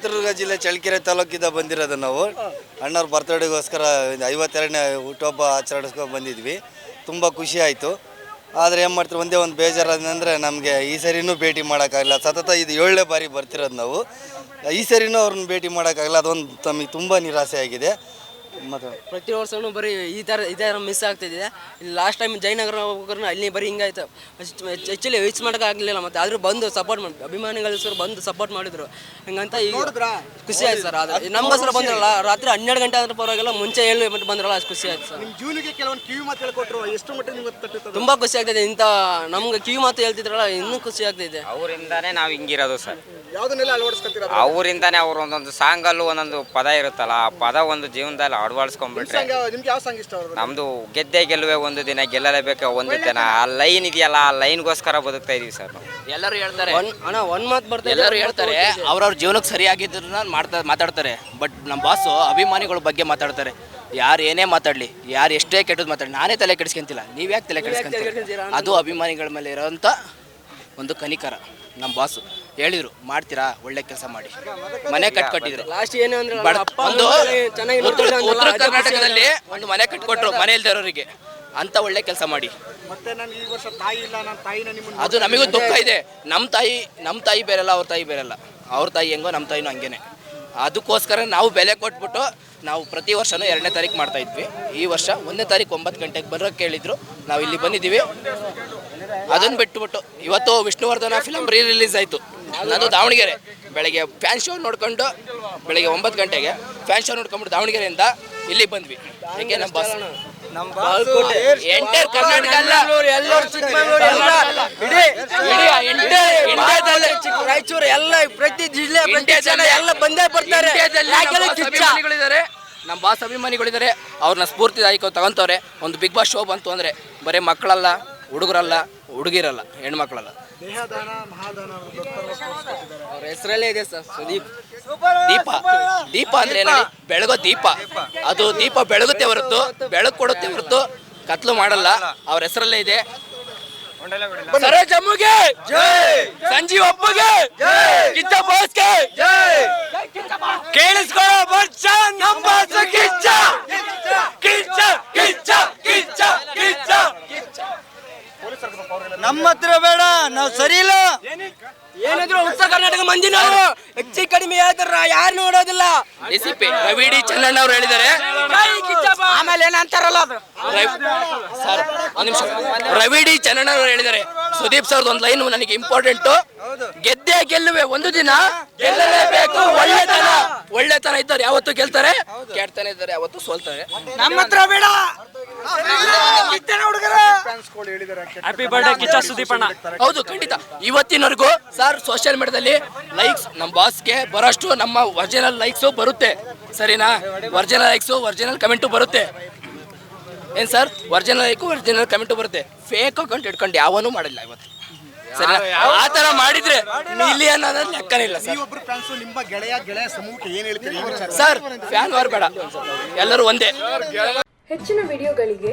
ಚಿತ್ರದುರ್ಗ ಜಿಲ್ಲೆ ಚಳ್ಳಕೆರೆ ತಾಲೂಕಿಂದ ಬಂದಿರೋದು ನಾವು. ಅಣ್ಣವ್ರ ಬರ್ತ್ಡೇಗೋಸ್ಕರ ಐವತ್ತೆರಡನೇ ಹುಟ್ಟುಹಬ್ಬ ಆಚರಿಸ್ಕೊಂಡು ಬಂದಿದ್ವಿ. ತುಂಬ ಖುಷಿ ಆಯಿತು. ಆದರೆ ಏನು ಮಾಡ್ತಾರೆ, ಒಂದೇ ಒಂದು ಬೇಜಾರಾದಂದರೆ ನಮಗೆ ಈ ಸರಿನೂ ಭೇಟಿ ಮಾಡೋಕ್ಕಾಗಲ್ಲ ಸತತ ಇದು ಏಳನೇ ಬಾರಿ ಬರ್ತಿರೋದು ನಾವು. ಈ ಸರಿನೂ ಅವ್ರನ್ನ ಭೇಟಿ ಮಾಡೋಕ್ಕಾಗಲ್ಲ ಅದೊಂದು ತಮಗೆ ತುಂಬ ನಿರಾಸೆ ಆಗಿದೆ ಮತ್ತು ಪ್ರತಿ ವರ್ಷನೂ ಬರೀ ಈ ಥರ ಇದೇ ಥರ ಮಿಸ್ ಆಗ್ತಿದೆ ಇಲ್ಲಿ ಲಾಸ್ಟ್ ಟೈಮ್ ಜಯನಗರ ಹೋಗ್ರೆ ಅಲ್ಲಿ ಬರೀ ಹಿಂಗಾಯ್ತು. ಆ್ಯಕ್ಚುಲಿ ವಿಚ್ ಆಗಲಿಲ್ಲ ಮತ್ತೆ ಆದರೂ ಬಂದು ಸಪೋರ್ಟ್ ಮಾಡಿ ಅಭಿಮಾನಿಗಳ ಸರ್ ಬಂದು ಸಪೋರ್ಟ್ ಮಾಡಿದ್ರು. ಹಂಗಂತ ಈಗ ಖುಷಿ ಆಯ್ತು ಸರ್ ಅದು ಹೆಸರು ಬಂದ್ರಲ್ಲ ರಾತ್ರಿ ಹನ್ನೆರಡು ಗಂಟೆ ಆದ್ರೆ ಪರವಾಗಿಲ್ಲ ಮುಂಚೆ ಹೇಳಿ ಮತ್ತೆ ಬಂದ್ರಲ್ಲ ಅಷ್ಟು ಖುಷಿ ಆಯ್ತು ಸರ್ ಜೂನಿಗೆ ಜೀವನಕ್ಕೆ ಕೆಲವೊಂದು ಕಿವಿ ಮಾತು ಹೇಳ್ಕೊಟ್ರು ಎಷ್ಟು ಮಟ್ಟ ನಿಮ್ಗೆ ತುಂಬ ಖುಷಿ ಆಗ್ತಿದೆ ಇಂಥ ನಮ್ಗೆ ಕಿವಿ ಮಾತು ಹೇಳ್ತಿದ್ರಲ್ಲ ಇನ್ನೂ ಖುಷಿ ಆಗ್ತಿದೆ ಅವರಿಂದಾನೇ ನಾವು ಹಿಂಗಿರೋದು ಸರ್ ಯಾವ್ದನ್ನೆಲ್ಲ ಅಳವಡಿಸ್ಕೊತೀರ ಅವರಿಂದಾನೇ ಅವ್ರ ಒಂದೊಂದು ಸಾಂಗಲ್ಲೂ ಒಂದೊಂದು ಪದ ಇರುತ್ತಲ್ಲ ಆ ಪದ ಒಂದು ಜೀವನದಲ್ಲಿ ಅಳವಡಿಸ್ಕೊಂಡ್ಬಿಟ್ರೆ ಸಾಂಗ್ ನಿಮ್ಗೆ ಯಾವ ಸಾಂಗ್ ಇಷ್ಟ ಅವ್ರದ್ದು? ನಮ್ದು ಗೆದ್ದೆ ಗೆಲ್ಲುವೆ ಒಂದು ದಿನ ಗೆಲ್ಲಲೇಬೇಕು ಒಂದು ದಿನ. ಆ ಲೈನ್ ಇದೆಯಲ್ಲ ಆ ಲೈನ್ಗೋಸ್ಕರ ಬದುಕ್ತಾ ಇದೀವಿ ಸರ್ ನಾವು. ಎಲ್ಲರೂ ಹೇಳ್ತಾರೆ. ಒನ್ ಅಣ್ಣ ಒನ್ ಮಾತು ಬರ್ತಾರೆ ಎಲ್ಲರೂ ಹೇಳ್ತಾರೆ ಅವ್ರವ್ರ ಜೀವನಕ್ಕೆ ಸರಿಯಾಗಿದ್ದನ್ನ ಮಾಡ್ತಾ ಮಾತಾಡ್ತಾರೆ. ಬಟ್ ನಮ್ಮ ಬಾಸು ಅಭಿಮಾನಿಗಳ ಬಗ್ಗೆ ಮಾತಾಡ್ತಾರೆ. ಯಾರು ಏನೇ ಮಾತಾಡಲಿ ಯಾರು ಎಷ್ಟೇ ಕೆಟ್ಟದ್ದು ಮಾತಾಡಲಿ ನಾನೇ ತಲೆ ಕೆಡಿಸ್ಕೊಂತಿಲ್ಲ. ನೀವು ಯಾಕೆ ತಲೆ ಕೆಡಿಸ್ಕೊಂತೀರ? ಅದು ಅಭಿಮಾನಿಗಳ ಮೇಲೆ ಇರೋಂಥ ಒಂದು ಕನಿಕರ ನಮ್ಮ ಬಾಸು ಹೇಳಿದ್ರು ಮಾಡ್ತೀರಾ? ಒಳ್ಳೆ ಕೆಲಸ ಮಾಡಿ. ಮನೆ ಕಟ್ಕೊಟ್ಟಿದ್ರು. ಲಾಸ್ಟ್ ಏನು ಅಂದ್ರೆ ಬಡ- ಒಂದು ಚೆನ್ನಾಗಿ ಉತ್ತರ ಕರ್ನಾಟಕದಲ್ಲಿ ಒಂದು ಮನೆ ಕಟ್ಕೊಟ್ರು ಮನೆ ಇಲ್ದಿರೋರಿಗೆ. ಅಂತ ಒಳ್ಳೆ ಕೆಲಸ ಮಾಡಿ. ಮತ್ತೆ ನಾನು ಈ ವರ್ಷ ತಾಯಿ ಇಲ್ಲ ನನ್ನ ತಾಯಿನ ನಿಮ್ಮನ್ನ ಅದು ನಮಗೂ ದುಃಖ ಇದೆ. ನಮ್ಮ ತಾಯಿ ನಮ್ಮ ತಾಯಿ ಬೇರೆಲ್ಲ ಅವ್ರ ತಾಯಿ ಬೇರೆಲ್ಲ. ಅವ್ರ ತಾಯಿ ಹೆಂಗೋ ನಮ್ಮ ತಾಯಿನೂ ಹಂಗೇನೆ. ಅದಕ್ಕೋಸ್ಕರ ನಾವು ಬೆಲೆ ಕೊಟ್ಬಿಟ್ಟು ನಾವು ಪ್ರತಿ ವರ್ಷನೂ ಎರಡನೇ ತಾರೀಕು ಮಾಡ್ತಾ ಇದ್ವಿ. ಈ ವರ್ಷ ಒಂದನೇ ತಾರೀಕು ಒಂಬತ್ತು ಗಂಟೆಗೆ ಬರೋಕ್ಕೆ ಕೇಳಿದ್ರು ನಾವು ಇಲ್ಲಿ ಬಂದಿದ್ದೀವಿ. ಅದನ್ನು ಬಿಟ್ಬಿಟ್ಟು ಇವತ್ತು ವಿಷ್ಣುವರ್ಧನ ಫಿಲಮ್ ರೀ ರಿಲೀಸ್ ಆಯಿತು. ನಾನು ದಾವಣಗೆರೆ. ಬೆಳಗ್ಗೆ ಫ್ಯಾನ್ ಶೋ ನೋಡ್ಕೊಂಡು ಬೆಳಗ್ಗೆ ಒಂಬತ್ತು ಗಂಟೆಗೆ ಫ್ಯಾನ್ ಶೋ ನೋಡ್ಕೊಂಡ್ಬಿಟ್ಟು ದಾವಣಗೆರೆಯಿಂದ ಇಲ್ಲಿ ಬಂದ್ವಿ. ಹೇಗೆ ನಮ್ಮ ಬಸ್ ಎಂಟರ್ ಕರ್ನಾಟಕ ಅಲ್ಲ. ಎಲ್ಲರೂ ಚಿಕ್ಕಮಗಳೂರು ಎಲ್ಲ. ಇಡೀ ಇಡೀ entire ಇಂಡಿಯಾದಲ್ಲೇ ರಾಯಚೂರು ಎಲ್ಲ ಪ್ರತಿ ಜಿಲ್ಲೆ ಪ್ರತಿ ಜನ ಎಲ್ಲ ಬಂದೇ ಬರ್ತಾರೆ. ನಮ್ಮ ಅಭಿಮಾನಿಗಳಿದ್ದಾರೆ. ನಮ್ಮ ಬಾಸ್ ಅಭಿಮಾನಿಗಳಿದ್ದಾರೆ. ಅವ್ರನ್ನ ಸ್ಫೂರ್ತಿದಾಯಕ ತಗೊಂತವ್ರೆ. ಒಂದು ಬಿಗ್ ಬಾಸ್ ಶೋ ಬಂತು ಅಂದರೆ ಬರೀ ಮಕ್ಕಳಲ್ಲ ಹುಡುಗರಲ್ಲ ಹುಡುಗಿರಲ್ಲ ಹೆಣ್ಮಕ್ಳಲ್ಲ. ದೇಹದಾನ ಮಹಾದಾನ ಅವ್ರ ಹೆಸರಲ್ಲೇ ಇದೆ ಸರ್ ಸುದೀಪ್. ದೀಪ. ದೀಪ ಅಂದ್ರೆ ಏನು ಬೆಳಗೋ ದೀಪ. ಅದು ದೀಪ ಬೆಳಗುತ್ತೆ ಹೊರತು ಬೆಳಕು ಕೊಡುತ್ತೆ ಹೊರತು ಕತ್ಲು ಮಾಡಲ್ಲ. ಅವ್ರ ಹೆಸರಲ್ಲೇ ಇದೆ. ಸರೋಜಮ್ಮಗೆ ಸಂಜೀವ್ ಅಪ್ಪಗೆ ಕಿಚ್ಚ ಬಾಸ್ಗೆ ಕೇಳಿಸ್ಕೊಳ್ಳೋ ವರ್ಷ ನಮ್ಮ ಕಿಚ್ಚ ಕಿಚ್ಚ ಕಿಚ್ಚ ಕಿಚ್ಚ ಕಿಚ್ಚ ನಮ್ಮ ಹತ್ರ ಬೇಡ ನಾವು ಸರಿ ಇಲ್ಲ. ಏನಿದ್ರು ಉತ್ತರ ಕರ್ನಾಟಕ ಮಂದಿ ನಾವು ಹೆಚ್ಚು ಕಡಿಮೆ ಹೇಳ್ತಾರ ಯಾರು ನೋಡೋದಿಲ್ಲ. ಡಿಸಿಪಿ ರವಿ ಡಿ ಚನ್ನಣ್ಣ ಅವ್ರು ಹೇಳಿದ್ದಾರೆ. ಆಮೇಲೆ ಏನಂತಾರಲ್ಲ ಅದು? ಸರ್ ಒಂದ್ ನಿಮಿಷ. ರವಿ ಡಿ ಚನ್ನಣ್ಣ ಅವ್ರು ಹೇಳಿದ್ದಾರೆ. ಸುದೀಪ್ ಸರ್ ಒಂದು ಲೈನ್ ನನಗೆ ಇಂಪಾರ್ಟೆಂಟ್ ಗೆದ್ದೆ ಗೆಲ್ಲುವೆ ಒಂದು ದಿನ ಗೆಲ್ಲಲೇಬೇಕು ಒಳ್ಳೆತನ. ಒಳ್ಳೆತನ ಇದ್ದಾರೆ ಯಾವತ್ತು ಗೆಲ್ತಾರೆ ಕೆಡ್ತಾನೆ ಇದ್ದಾರೆ ಯಾವತ್ತು ಸೋಲ್ತಾರೆ. ನಮ್ಮ ಹತ್ರ ಬೇಡ. ಹೇಳಿದ್ದಾರೆ ಹ್ಯಾಪಿ ಬರ್ಡೇ ಕಿಚ್ಚ ಸುದೀಪಣ್ಣ ಹೌದು ಖಂಡಿತ. ಇವತ್ತಿನವರೆಗೂ ಸರ್ ಸೋಷಿಯಲ್ ಮೀಡಿಯಾದಲ್ಲಿ ಲೈಕ್ಸ್ ನಮ್ಮ ಬಾಸ್ಗೆ ಬರೋಷ್ಟು ನಮ್ಮ ಒರಿಜಿನಲ್ ಲೈಕ್ಸು ಬರುತ್ತೆ. ಸರಿನಾ? ಒರಿಜಿನಲ್ ಲೈಕ್ಸು ಒರಿಜಿನಲ್ ಕಮೆಂಟು ಬರುತ್ತೆ. ಏನ್ sir? Original like original comment ಬರುತ್ತೆ. ಫೇಕ್ ಅಕೌಂಟ್ ಇಟ್ಕೊಂಡು ಯಾವನೂ ಮಾಡಿಲ್ಲ ಇವತ್ತು. ಸರಿನಾ? ಆ ಥರ ಮಾಡಿದ್ರೆ ಮಿಲಿಯನ್ ಅನ್ನೋದು ಲೆಕ್ಕನೇ ಇಲ್ಲ ಸರ್. ನೀವೊಬ್ರು ಫ್ಯಾನ್ಸು ನಿಮ್ಮ ಗೆಳೆಯ ಗೆಳೆಯ ಸಮೂಹಕ್ಕೆ ಏನ್ ಹೇಳ್ತೀರಿ? ಈ ವಿಚಾರ ಸರ್ ಫ್ಯಾನ್ ವಾರ್ ಬೇಡ. ಎಲ್ಲರೂ ಒಂದೇ. ಹೆಚ್ಚಿನ ವಿಡಿಯೋಗಳಿಗೆ